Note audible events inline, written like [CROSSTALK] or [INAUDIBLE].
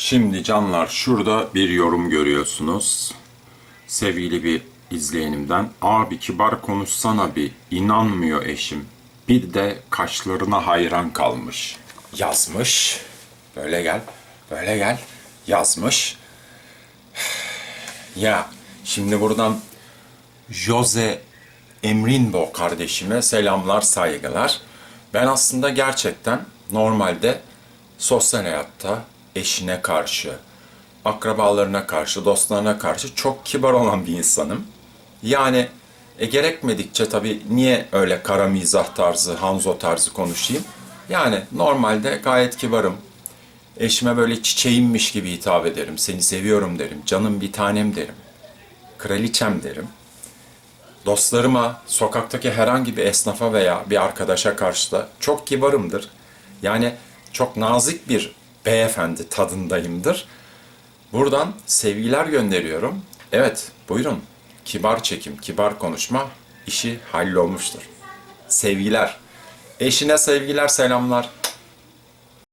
Şimdi canlar şurada bir yorum görüyorsunuz. Sevgili bir izleyenimden. Abi kibar konuşsana bir. İnanmıyor eşim. Bir de kaşlarına hayran kalmış. Yazmış. Böyle gel. Böyle gel. Yazmış. [SIGHS] Ya şimdi buradan Jose Emrinbo kardeşime selamlar, saygılar. Ben aslında gerçekten normalde sosyal hayatta eşine karşı, akrabalarına karşı, dostlarına karşı çok kibar olan bir insanım. Yani e, gerekmedikçe tabii niye öyle kara mizah tarzı, Hanzo tarzı konuşayım? Yani normalde gayet kibarım. Eşime böyle çiçeğimmiş gibi hitap ederim. Seni seviyorum derim. Canım bir tanem derim. Kraliçem derim dostlarıma, sokaktaki herhangi bir esnafa veya bir arkadaşa karşı da çok kibarımdır. Yani çok nazik bir beyefendi tadındayımdır. Buradan sevgiler gönderiyorum. Evet, buyurun. Kibar çekim, kibar konuşma işi hallolmuştur. Sevgiler. Eşine sevgiler, selamlar.